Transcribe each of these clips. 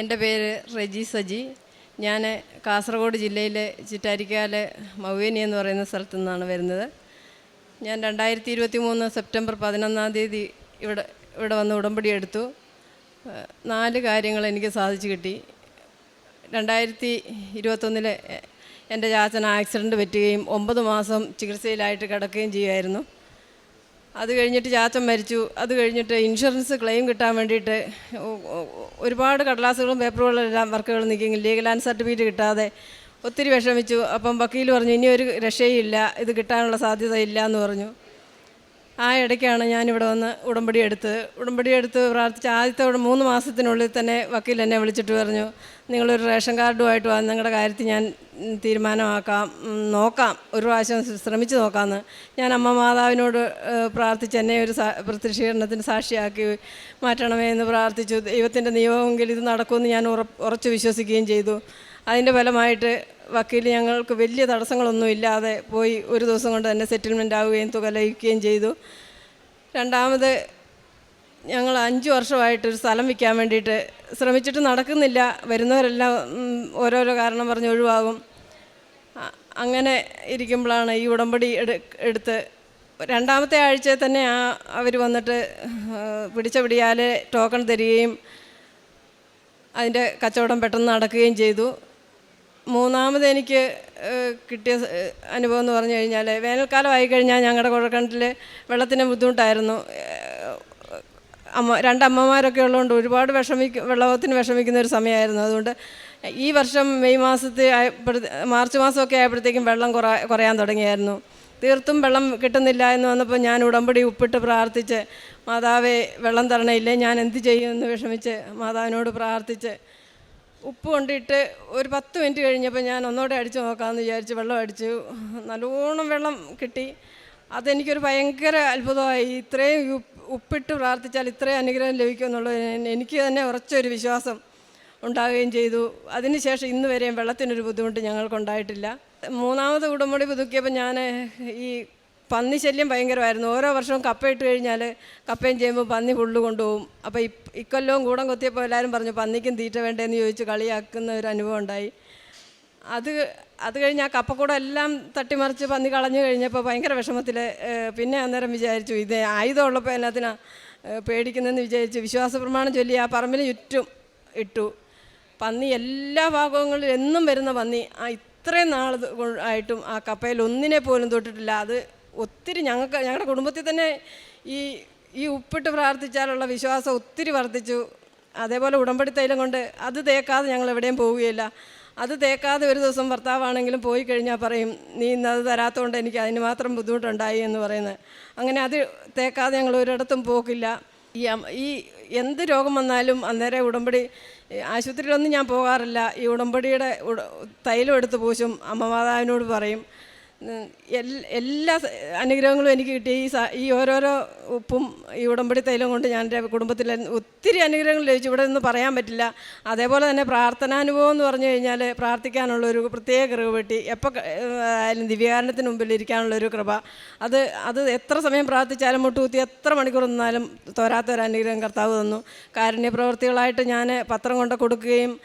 എന്റെ പേര് റെജി സജി. ഞാൻ കാസർഗോഡ് ജില്ലയിലെ ചിറ്റാരിക്കാലെ മൗവേനി എന്ന് പറയുന്ന സ്ഥലത്തു നിന്നാണ് വരുന്നത്. ഞാൻ രണ്ടായിരത്തി ഇരുപത്തി മൂന്ന് സെപ്റ്റംബർ പതിനൊന്നാം തീയതി ഇവിടെ ഇവിടെ വന്ന് ഉടമ്പടി എടുത്തു. നാല് കാര്യങ്ങൾ എനിക്ക് സാധിച്ചു കിട്ടി. രണ്ടായിരത്തി ഇരുപത്തൊന്നിലെ എന്റെ ചാച്ചൻ ആക്സിഡന്റ് പറ്റുകയും ഒമ്പത് മാസം ചികിത്സയിലായിട്ട് കിടക്കുകയും ചെയ്യുമായിരുന്നു അത് കഴിഞ്ഞിട്ട് ചാച്ചൻ മരിച്ചു. അത് കഴിഞ്ഞിട്ട് ഇൻഷുറൻസ് ക്ലെയിം കിട്ടാൻ വേണ്ടിയിട്ട് ഒരുപാട് കടലാസുകളും പേപ്പറുകളും എല്ലാം വർക്കുകൾ നിൽക്കും ലീഗൽ ആൻഡ് സർട്ടിഫിക്കറ്റ് കിട്ടാതെ ഒത്തിരി വിഷമിച്ചു. അപ്പം വക്കീൽ പറഞ്ഞു ഇനി ഒരു രക്ഷയില്ല ഇത് കിട്ടാനുള്ള സാധ്യത ഇല്ല എന്ന് പറഞ്ഞു. ആ ഇടയ്ക്കാണ് ഞാനിവിടെ വന്ന് ഉടമ്പടി എടുത്ത് ഉടമ്പടി എടുത്ത് പ്രാർത്ഥിച്ച് ആദ്യത്തെ മൂന്ന് മാസത്തിനുള്ളിൽ തന്നെ വക്കീൽ എന്നെ വിളിച്ചിട്ട് പറഞ്ഞു നിങ്ങളൊരു റേഷൻ കാർഡുമായിട്ട് വന്ന് നിങ്ങളുടെ കാര്യത്തിൽ ഞാൻ തീരുമാനമാക്കാം നോക്കാം ഒരു പ്രാവശ്യം ശ്രമിച്ച് നോക്കാമെന്ന് ഞാൻ അമ്മ മാതാവിനോട് പ്രാർത്ഥിച്ച് എന്നെ ഒരു പ്രത്യക്ഷീകരണത്തിന് സാക്ഷിയാക്കി മാറ്റണമേ എന്ന് പ്രാർത്ഥിച്ചു. ദൈവത്തിന്റെ നിയമമെങ്കിൽ ഇത് നടക്കുമെന്ന് ഞാൻ ഉറ ഉറച്ചു വിശ്വസിക്കുകയും ചെയ്തു. അതിന്റെ ഫലമായിട്ട് വക്കീൽ ഞങ്ങൾക്ക് വലിയ തടസ്സങ്ങളൊന്നും ഇല്ലാതെ പോയി ഒരു ദിവസം കൊണ്ട് തന്നെ സെറ്റിൽമെന്റ് ആവുകയും തുക ലഭിക്കുകയും ചെയ്തു. രണ്ടാമത് ഞങ്ങൾ അഞ്ച് വർഷമായിട്ടൊരു സ്ഥലം വിൽക്കാൻ വേണ്ടിയിട്ട് ശ്രമിച്ചിട്ട് നടക്കുന്നില്ല. വരുന്നവരെല്ലാം ഓരോരോ കാരണം പറഞ്ഞ് ഒഴിവാകും. അങ്ങനെ ഇരിക്കുമ്പോഴാണ് ഈ ഉടമ്പടി എടു എടുത്ത് രണ്ടാമത്തെ ആഴ്ചയിൽ തന്നെ ആ അവർ വന്നിട്ട് പിടിച്ച പിടിയാലെ ടോക്കൺ തരികയും അതിന്റെ കച്ചവടം പെട്ടെന്ന് നടക്കുകയും ചെയ്തു. മൂന്നാമത് എനിക്ക് കിട്ടിയ അനുഭവം എന്ന് പറഞ്ഞു കഴിഞ്ഞാൽ വേനൽക്കാലം ആയി കഴിഞ്ഞാൽ ഞങ്ങളുടെ കുഴൽക്കിണറ്റിൽ വെള്ളത്തിന് ബുദ്ധിമുട്ടായിരുന്നു. അമ്മ രണ്ടമ്മമാരൊക്കെ ഉള്ളതുകൊണ്ട് ഒരുപാട് വിഷമിക്ക വെള്ളത്തിന് വിഷമിക്കുന്ന ഒരു സമയമായിരുന്നു അതുകൊണ്ട് ഈ വർഷം മെയ് മാസത്തെ ആയപ്പോഴത്തെ മാർച്ച് മാസമൊക്കെ ആയപ്പോഴത്തേക്കും വെള്ളം കുറ കുറയാൻ തുടങ്ങിയായിരുന്നു. തീർത്തും വെള്ളം കിട്ടുന്നില്ല എന്ന് വന്നപ്പോൾ ഞാൻ ഉടമ്പടി ഉപ്പിട്ട് പ്രാർത്ഥിച്ച് മാതാവേ വെള്ളം തരണയില്ലേ? ഞാൻ എന്ത് ചെയ്യുമെന്ന് വിഷമിച്ച് മാതാവിനോട് പ്രാർത്ഥിച്ച് ഉപ്പ് കൊണ്ടിട്ട് ഒരു പത്ത് മിനിറ്റ് കഴിഞ്ഞപ്പോൾ ഞാൻ ഒന്നുകൂടെ അടിച്ച് നോക്കാമെന്ന് വിചാരിച്ച് വെള്ളം അടിച്ചു. നല്ലോണം വെള്ളം കിട്ടി. അതെനിക്കൊരു ഭയങ്കര അത്ഭുതമായി. ഇത്രയും ഉപ്പിട്ട് പ്രാർത്ഥിച്ചാൽ ഇത്രയും അനുഗ്രഹം ലഭിക്കുമെന്നുള്ളത് എനിക്ക് തന്നെ ഉറച്ചൊരു വിശ്വാസം ഉണ്ടാവുകയും ചെയ്തു. അതിനുശേഷം ഇന്ന് വരെയും വെള്ളത്തിനൊരു ബുദ്ധിമുട്ട് ഞങ്ങൾക്കുണ്ടായിട്ടില്ല. മൂന്നാമത് ഉടമ്പടി പുതുക്കിയപ്പോൾ ഞാൻ ഈ പന്നി ശല്യം ഭയങ്കരമായിരുന്നു. ഓരോ വർഷവും കപ്പ ഇട്ട് കഴിഞ്ഞാൽ കപ്പയും ചെയ്യുമ്പോൾ പന്നി ഫുള്ള് കൊണ്ടുപോകും. അപ്പോൾ ഇക്കൊല്ലവും കൂടം കൊത്തിയപ്പോൾ എല്ലാവരും പറഞ്ഞു പന്നിക്കും തീറ്റ വേണ്ടേന്ന് ചോദിച്ച് കളിയാക്കുന്ന ഒരു അനുഭവം ഉണ്ടായി. അത് അത് കഴിഞ്ഞ് ആ കപ്പക്കൂടം എല്ലാം തട്ടിമറിച്ച് പന്നി കളഞ്ഞു കഴിഞ്ഞപ്പോൾ ഭയങ്കര വിഷമത്തിൽ പിന്നെ അന്നേരം വിചാരിച്ചു ഇത് ആയുധമുള്ളപ്പോൾ എല്ലാത്തിനാ പേടിക്കുന്നതെന്ന് വിചാരിച്ചു വിശ്വാസ പ്രമാണം ചൊല്ലി ആ പറമ്പിന് ചുറ്റും ഇട്ടു. പന്നി എല്ലാ ഭാഗങ്ങളിലും എന്നും വരുന്ന പന്നി ആ ഇത്രയും നാൾ ആയിട്ടും ആ കപ്പയിൽ ഒന്നിനെ പോലും തൊട്ടിട്ടില്ല. അത് ഒത്തിരി ഞങ്ങൾക്ക് ഞങ്ങളുടെ കുടുംബത്തിൽ തന്നെ ഈ ഈ ഉപ്പിട്ട് പ്രാർത്ഥിച്ചാലുള്ള വിശ്വാസം ഒത്തിരി വർദ്ധിച്ചു. അതേപോലെ ഉടമ്പടി തൈലം കൊണ്ട് അത് തേക്കാതെ ഞങ്ങൾ എവിടെയും പോവുകയില്ല. അത് തേക്കാതെ ഒരു ദിവസം ഭർത്താവാണെങ്കിലും പോയി കഴിഞ്ഞാൽ പറയും നീ ഇന്ന് അത് തരാത്തതുകൊണ്ട് എനിക്ക് അതിന് മാത്രം ബുദ്ധിമുട്ടുണ്ടായി എന്ന് പറയുന്നത്. അങ്ങനെ അത് തേക്കാതെ ഞങ്ങൾ ഒരിടത്തും പോക്കില്ല. ഈ ഈ എന്ത് രോഗം വന്നാലും അന്നേരം ഉടമ്പടി ആശുപത്രിയിലൊന്നും ഞാൻ പോകാറില്ല. ഈ ഉടമ്പടിയുടെ തൈലം എടുത്ത് പൂശും. അമ്മമാതാവിനോട് പറയും. എല്ലാ അനുഗ്രഹങ്ങളും എനിക്ക് കിട്ടി. ഈ ഈ ഓരോരോ ഉപ്പും ഈ ഉടമ്പടി തൈലം കൊണ്ട് ഞാൻ എന്റെ കുടുംബത്തിൽ ഒത്തിരി അനുഗ്രഹങ്ങൾ ലഭിച്ചു. ഇവിടെ നിന്ന് പറയാൻ പറ്റില്ല. അതേപോലെ തന്നെ പ്രാർത്ഥനാനുഭവം എന്ന് പറഞ്ഞു കഴിഞ്ഞാൽ പ്രാർത്ഥിക്കാനുള്ള ഒരു പ്രത്യേക കൃപ കിട്ടി. എപ്പോൾ ആയാലും ദിവ്യകാരണത്തിന് മുമ്പിൽ ഇരിക്കാനുള്ള ഒരു കൃപ. അത് അത് എത്ര സമയം പ്രാർത്ഥിച്ചാലും മുട്ടുകുത്തി എത്ര മണിക്കൂർ നിന്നാലും തോരാത്ത അനുഗ്രഹം കർത്താവ് തന്നു. കാരുണ്യ പ്രവർത്തികളായിട്ട് ഞാൻ പത്രം കൊണ്ട് കൊടുക്കുകയും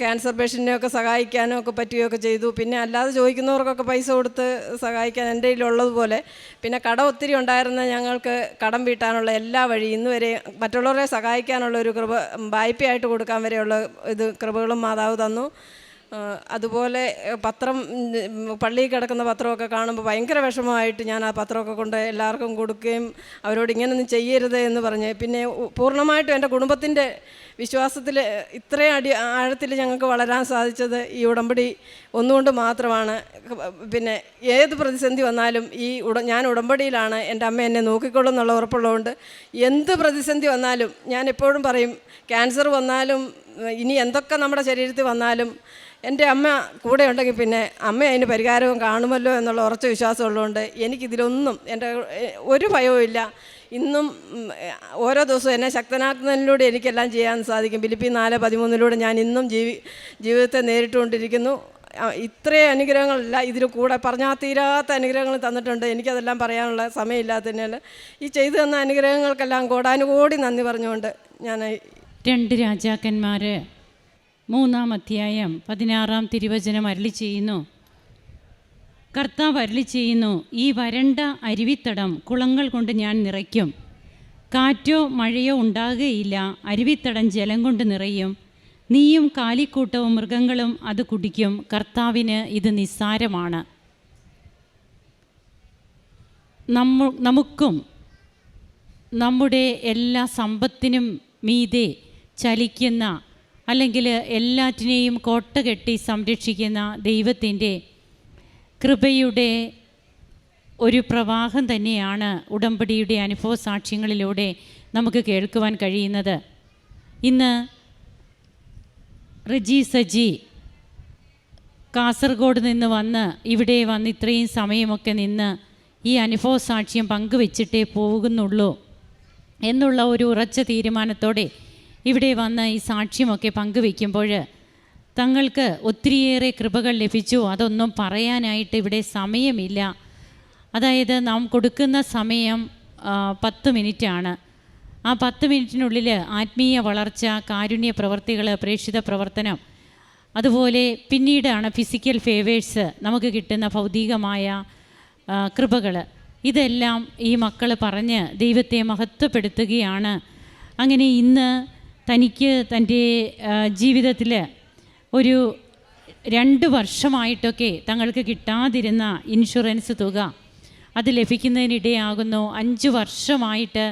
ക്യാൻസർ പേഷ്യന്റിനെയൊക്കെ സഹായിക്കാനും ഒക്കെ പറ്റുകയൊക്കെ ചെയ്തു. പിന്നെ അല്ലാതെ ചോദിക്കുന്നവർക്കൊക്കെ പൈസ കൊടുത്ത് സഹായിക്കാൻ എന്റെ കയ്യിലുള്ളതുപോലെ പിന്നെ കട ഒത്തിരി ഉണ്ടായിരുന്ന ഞങ്ങൾക്ക് കടം വീട്ടാനുള്ള എല്ലാ വഴി ഇന്ന് വരെ മറ്റുള്ളവരെ സഹായിക്കാനുള്ള ഒരു കൃപ വായ്പയായിട്ട് കൊടുക്കാൻ വരെയുള്ള ഇത് കൃപകളും മാതാവ് തന്നു. അതുപോലെ പത്രം പള്ളിയിൽ കിടക്കുന്ന പത്രമൊക്കെ കാണുമ്പോൾ ഭയങ്കര വിഷമമായിട്ട് ഞാൻ ആ പത്രമൊക്കെ കൊണ്ട് എല്ലാവർക്കും കൊടുക്കുകയും അവരോട് ഇങ്ങനൊന്നും ചെയ്യരുത് എന്ന് പറഞ്ഞ്. പിന്നെ പൂർണമായിട്ടും എന്റെ കുടുംബത്തിന്റെ വിശ്വാസത്തിൽ ഇത്രയും അടി ആഴത്തിൽ ഞങ്ങൾക്ക് വളരാൻ സാധിച്ചത് ഈ ഉടമ്പടി ഒന്നുകൊണ്ട് മാത്രമാണ്. പിന്നെ ഏത് പ്രതിസന്ധി വന്നാലും ഈ ഉട ഞാൻ ഉടമ്പടിയിലാണ് എന്റെ അമ്മ എന്നെ നോക്കിക്കൊള്ളും എന്നുള്ള ഉറപ്പുള്ളതുകൊണ്ട് എന്ത് പ്രതിസന്ധി വന്നാലും ഞാൻ എപ്പോഴും പറയും ക്യാൻസർ വന്നാലും ഇനി എന്തൊക്കെ നമ്മുടെ ശരീരത്തിൽ വന്നാലും എന്റെ അമ്മ കൂടെ ഉണ്ടെങ്കിൽ പിന്നെ അമ്മ അതിന് പരിഹാരവും കാണുമല്ലോ എന്നുള്ള ഉറച്ച വിശ്വാസം ഉള്ളതുകൊണ്ട് എനിക്കിതിലൊന്നും എന്റെ ഒരു ഭയവുമില്ല ഇന്നും ഓരോ ദിവസവും എന്നെ ശക്തനാക്കുന്നതിലൂടെ എനിക്കെല്ലാം ചെയ്യാൻ സാധിക്കും. ഫിലിപ്പി നാല് പതിമൂന്നിലൂടെ ഞാൻ ഇന്നും ജീവി ജീവിതത്തെ നേരിട്ടുകൊണ്ടിരിക്കുന്നു. ഇത്രേ ഇത്രയും അനുഗ്രഹങ്ങളല്ല ഇതിൽ കൂടെ പറഞ്ഞാൽ തീരാത്ത അനുഗ്രഹങ്ങൾ തന്നിട്ടുണ്ട്. എനിക്കതെല്ലാം പറയാനുള്ള സമയമില്ലാത്തതിനാൽ ഈ ചെയ്തു തന്ന അനുഗ്രഹങ്ങൾക്കെല്ലാം കോടാനുകോടി നന്ദി പറഞ്ഞുകൊണ്ട് ഞാൻ രണ്ട് രാജാക്കന്മാർ മൂന്നാം അധ്യായം പതിനാറാം തിരുവചനം അരളി ചെയ്യുന്നു. കർത്താവ് അരളി ചെയ്യുന്നു ഈ വരണ്ട അരുവിത്തടം കുളങ്ങൾ കൊണ്ട് ഞാൻ നിറയ്ക്കും. കാറ്റോ മഴയോ ഉണ്ടാകുകയില്ല അരുവിത്തടം ജലം കൊണ്ട് നിറയും. നീയും കാലിക്കൂട്ടവും മൃഗങ്ങളും അത് കുടിക്കും. കർത്താവിന് ഇത് നിസ്സാരമാണ്. നമുക്കും നമ്മുടെ എല്ലാ സമ്പത്തിനും മീതെ ചലിക്കുന്ന അല്ലെങ്കിൽ എല്ലാറ്റിനെയും കോട്ട കെട്ടി സംരക്ഷിക്കുന്ന ദൈവത്തിന്റെ കൃപയുടെ ഒരു പ്രവാഹം തന്നെയാണ് ഉടമ്പടിയുടെ അനുഭവ സാക്ഷ്യങ്ങളിലൂടെ നമുക്ക് കേൾക്കുവാൻ കഴിയുന്നത്. ഇന്ന് റജി സജി കാസർഗോഡ് നിന്ന് വന്ന് ഇവിടെ വന്ന് ഇത്രയും സമയമൊക്കെ നിന്ന് ഈ അനുഭവ സാക്ഷ്യം പങ്കുവെച്ചിട്ടേ പോകുന്നുള്ളൂ എന്നുള്ള ഒരു ഉറച്ച തീരുമാനത്തോടെ ഇവിടെ വന്ന് ഈ സാക്ഷ്യമൊക്കെ പങ്കുവെക്കുമ്പോൾ തങ്ങൾക്ക് ഒത്തിരിയേറെ കൃപകൾ ലഭിച്ചു. അതൊന്നും പറയാനായിട്ട് ഇവിടെ സമയമില്ല. അതായത് നാം കൊടുക്കുന്ന സമയം പത്ത് മിനിറ്റാണ്. ആ പത്ത് മിനിറ്റിനുള്ളിൽ ആത്മീയ വളർച്ച കാരുണ്യ പ്രവർത്തികൾ പ്രേക്ഷിത പ്രവർത്തനം അതുപോലെ പിന്നീടാണ് ഫിസിക്കൽ ഫേവേഴ്സ് നമുക്ക് കിട്ടുന്ന ഭൗതികമായ കൃപകൾ. ഇതെല്ലാം ഈ മക്കൾ പറഞ്ഞ് ദൈവത്തെ മഹത്വപ്പെടുത്തുകയാണ്. അങ്ങനെ ഇന്ന് തനിക്ക് തന്റെ ജീവിതത്തിൽ ഒരു രണ്ട് വർഷമായിട്ടൊക്കെ തങ്ങൾക്ക് കിട്ടാതിരുന്ന ഇൻഷുറൻസ് തുക അത് ലഭിക്കുന്നതിനിടയാകുന്നു. അഞ്ച് വർഷമായിട്ട്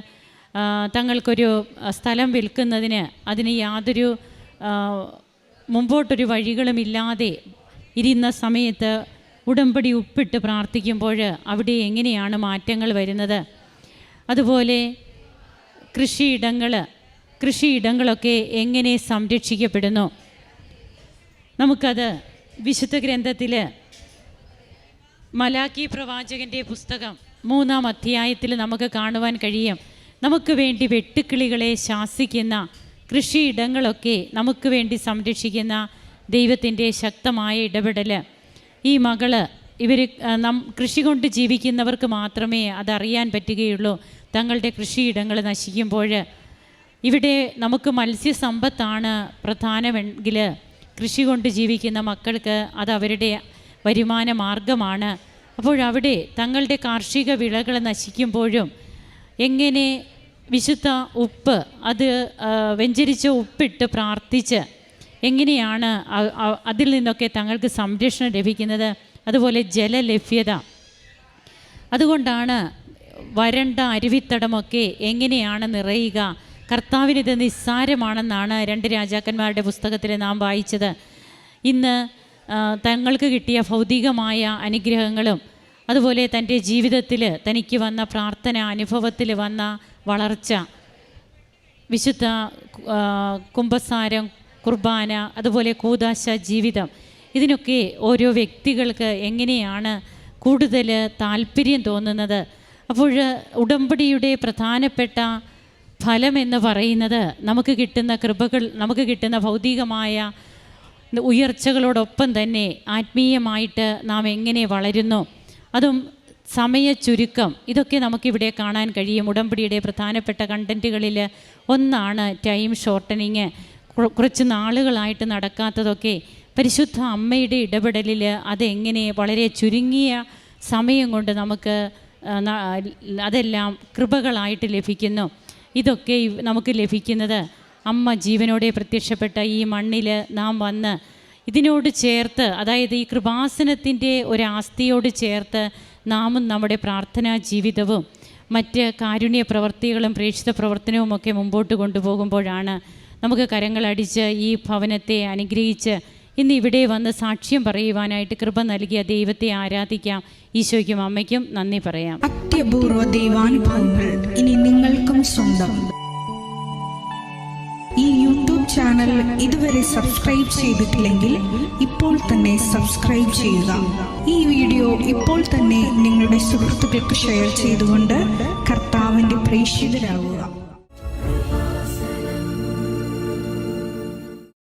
തങ്ങൾക്കൊരു സ്ഥലം വിൽക്കുന്നതിന് അതിന് യാതൊരു മുമ്പോട്ടൊരു വഴികളുമില്ലാതെ ഇരുന്ന സമയത്ത് ഉടമ്പടി ഉപ്പിട്ട് പ്രാർത്ഥിക്കുമ്പോൾ അവിടെ എങ്ങനെയാണ് മാറ്റങ്ങൾ വരുന്നത്? അതുപോലെ കൃഷിയിടങ്ങൾ കൃഷിയിടങ്ങളൊക്കെ എങ്ങനെ സംരക്ഷിക്കപ്പെടുന്നു? നമുക്കത് വിശുദ്ധ ഗ്രന്ഥത്തിൽ മലാക്കി പ്രവാചകന്റെ പുസ്തകം മൂന്നാം അധ്യായത്തിൽ നമുക്ക് കാണുവാൻ കഴിയും. നമുക്ക് വേണ്ടി വെട്ടുക്കിളികളെ ശാസിക്കുന്ന കൃഷിയിടങ്ങളൊക്കെ നമുക്ക് വേണ്ടി സംരക്ഷിക്കുന്ന ദൈവത്തിന്റെ ശക്തമായ ഇടപെടൽ ഈ മകൾ ഇവർ നം കൃഷി കൊണ്ട് ജീവിക്കുന്നവർക്ക് മാത്രമേ അതറിയാൻ പറ്റുകയുള്ളൂ. തങ്ങളുടെ കൃഷിയിടങ്ങൾ നശിക്കുമ്പോൾ ഇവിടെ നമുക്ക് മത്സ്യസമ്പത്താണ് പ്രധാനമെങ്കിൽ കൃഷി കൊണ്ട് ജീവിക്കുന്ന മക്കൾക്ക് അത് അവരുടെ വരുമാന മാർഗമാണ്. അപ്പോഴവിടെ തങ്ങളുടെ കാർഷിക വിളകൾ നശിക്കുമ്പോഴും എങ്ങനെ വിശുദ്ധ ഉപ്പ് അത് വെഞ്ചരിച്ച ഉപ്പിട്ട് പ്രാർത്ഥിച്ച് എങ്ങനെയാണ് അതിൽ നിന്നൊക്കെ തങ്ങൾക്ക് സംരക്ഷണം ലഭിക്കുന്നത്? അതുപോലെ ജലലഭ്യത. അതുകൊണ്ടാണ് വരണ്ട അരുവിത്തടമൊക്കെ എങ്ങനെയാണ് നിറയുക? കർത്താവിനിത് നിസ്സാരമാണെന്നാണ് രണ്ട് രാജാക്കന്മാരുടെ പുസ്തകത്തിൽ നാം വായിച്ചത്. ഇന്ന് തങ്ങൾക്ക് കിട്ടിയ ഭൗതികമായ അനുഗ്രഹങ്ങളും അതുപോലെ തന്റെ ജീവിതത്തിൽ തനിക്ക് വന്ന പ്രാർത്ഥന അനുഭവത്തിൽ വന്ന വളർച്ച വിശുദ്ധ കുംഭസാരം കുർബാന അതുപോലെ കൂതാശ ജീവിതം ഇതിനൊക്കെ ഓരോ വ്യക്തികൾക്ക് എങ്ങനെയാണ് കൂടുതൽ താല്പര്യം തോന്നുന്നത്? അപ്പോൾ ഉടമ്പടിയുടെ പ്രധാനപ്പെട്ട ഫലം എന്ന് പറയുന്നത് നമുക്ക് കിട്ടുന്ന കൃപകൾ നമുക്ക് കിട്ടുന്ന ഭൗതികമായ ഉയർച്ചകളോടൊപ്പം തന്നെ ആത്മീയമായിട്ട് നാം എങ്ങനെ വളരുന്നു. അതും സമയ ചുരുക്കം ഇതൊക്കെ നമുക്കിവിടെ കാണാൻ കഴിയും. ഉടമ്പടിയുടെ പ്രധാനപ്പെട്ട കണ്ടന്റുകളിൽ ഒന്നാണ് ടൈം ഷോർട്ടനിങ്. കുറച്ച് നാളുകളായിട്ട് നടക്കാത്തതൊക്കെ പരിശുദ്ധ അമ്മയുടെ ഇടപെടലിൽ അതെങ്ങനെ വളരെ ചുരുങ്ങിയ സമയം കൊണ്ട് നമുക്ക് അതെല്ലാം കൃപകളായിട്ട് ലഭിക്കുന്നു. ഇതൊക്കെ നമുക്ക് ലഭിക്കുന്നത് അമ്മ ജീവനോടെ പ്രത്യക്ഷപ്പെട്ട ഈ മണ്ണിൽ നാം വന്ന് ഇതിനോട് ചേർത്ത് അതായത് ഈ കൃപാസനത്തിന്റെ ഒരു ആസ്തിയോട് ചേർത്ത് നാമും നമ്മുടെ പ്രാർത്ഥനാ ജീവിതവും മറ്റ് കാരുണ്യ പ്രവർത്തികളും പ്രേക്ഷിത പ്രവർത്തനവും ഒക്കെ മുമ്പോട്ട് കൊണ്ടുപോകുമ്പോഴാണ് നമുക്ക് കരങ്ങളടിച്ച് ഈ ഭവനത്തെ അനുഗ്രഹിച്ച് ഇന്ന് ഇവിടെ വന്ന് സാക്ഷ്യം പറയുവാനായിട്ട് കൃപ നൽകിയ ദൈവത്തെ ആരാധിക്കാം. ഈശോയ്ക്കും അമ്മയ്ക്കും നന്ദി പറയാം. അത്യപൂർവ ദൈവാനുഭവങ്ങൾ ഇനി നിങ്ങൾക്കും സ്വന്തം. ഈ യൂട്യൂബ് ചാനൽ ഇതുവരെ സബ്സ്ക്രൈബ് ചെയ്തിട്ടില്ലെങ്കിൽ ഇപ്പോൾ തന്നെ സബ്സ്ക്രൈബ് ചെയ്യുക. ഈ വീഡിയോ ഇപ്പോൾ തന്നെ നിങ്ങളുടെ സുഹൃത്തുക്കൾക്ക് ഷെയർ ചെയ്തുകൊണ്ട് കർത്താവിന്റെ പ്രേക്ഷിതരാകുക.